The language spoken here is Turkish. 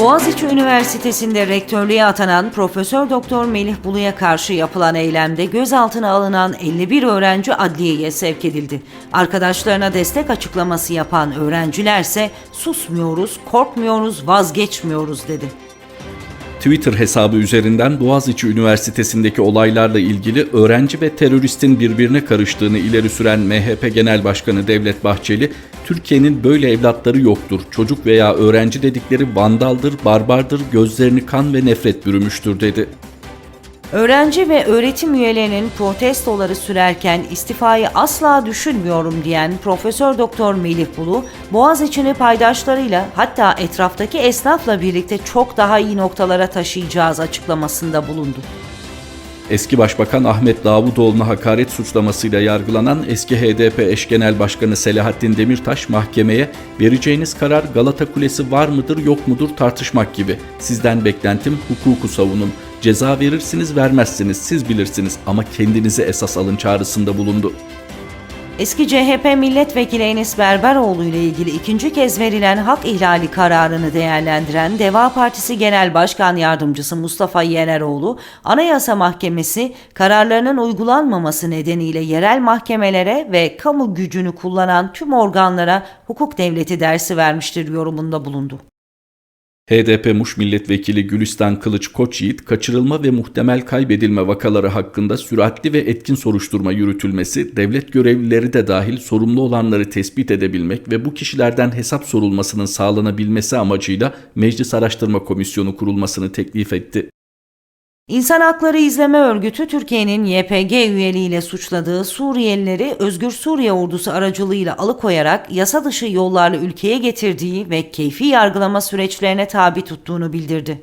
Boğaziçi Üniversitesi'nde rektörlüğe atanan Profesör Doktor Melih Bulu'ya karşı yapılan eylemde gözaltına alınan 51 öğrenci adliyeye sevk edildi. Arkadaşlarına destek açıklaması yapan öğrencilerse susmuyoruz, korkmuyoruz, vazgeçmiyoruz dedi. Twitter hesabı üzerinden Boğaziçi Üniversitesi'ndeki olaylarla ilgili öğrenci ve teröristin birbirine karıştığını ileri süren MHP Genel Başkanı Devlet Bahçeli, Türkiye'nin böyle evlatları yoktur, çocuk veya öğrenci dedikleri vandaldır, barbardır, gözlerini kan ve nefret bürümüştür dedi. Öğrenci ve öğretim üyelerinin protestoları sürerken istifayı asla düşünmüyorum diyen Profesör Doktor Melih Bulu, Boğaziçi'ni paydaşlarıyla hatta etraftaki esnafla birlikte çok daha iyi noktalara taşıyacağız açıklamasında bulundu. Eski Başbakan Ahmet Davutoğlu'na hakaret suçlamasıyla yargılanan eski HDP eş genel başkanı Selahattin Demirtaş mahkemeye vereceğiniz karar Galata Kulesi var mıdır yok mudur tartışmak gibi. Sizden beklentim hukuku savunun. Ceza verirsiniz vermezsiniz siz bilirsiniz ama kendinizi esas alın çağrısında bulundu. Eski CHP milletvekili Enis Berberoğlu ile ilgili ikinci kez verilen hak ihlali kararını değerlendiren Deva Partisi Genel Başkan Yardımcısı Mustafa Yeneroğlu, Anayasa Mahkemesi kararlarının uygulanmaması nedeniyle yerel mahkemelere ve kamu gücünü kullanan tüm organlara hukuk devleti dersi vermiştir yorumunda bulundu. HDP Muş Milletvekili Gülistan Kılıç Koçyiğit, kaçırılma ve muhtemel kaybedilme vakaları hakkında süratli ve etkin soruşturma yürütülmesi, devlet görevlileri de dahil sorumlu olanları tespit edebilmek ve bu kişilerden hesap sorulmasının sağlanabilmesi amacıyla Meclis Araştırma Komisyonu kurulmasını teklif etti. İnsan Hakları İzleme Örgütü Türkiye'nin YPG üyeliğiyle suçladığı Suriyelileri Özgür Suriye Ordusu aracılığıyla alıkoyarak yasa dışı yollarla ülkeye getirdiği ve keyfi yargılama süreçlerine tabi tuttuğunu bildirdi.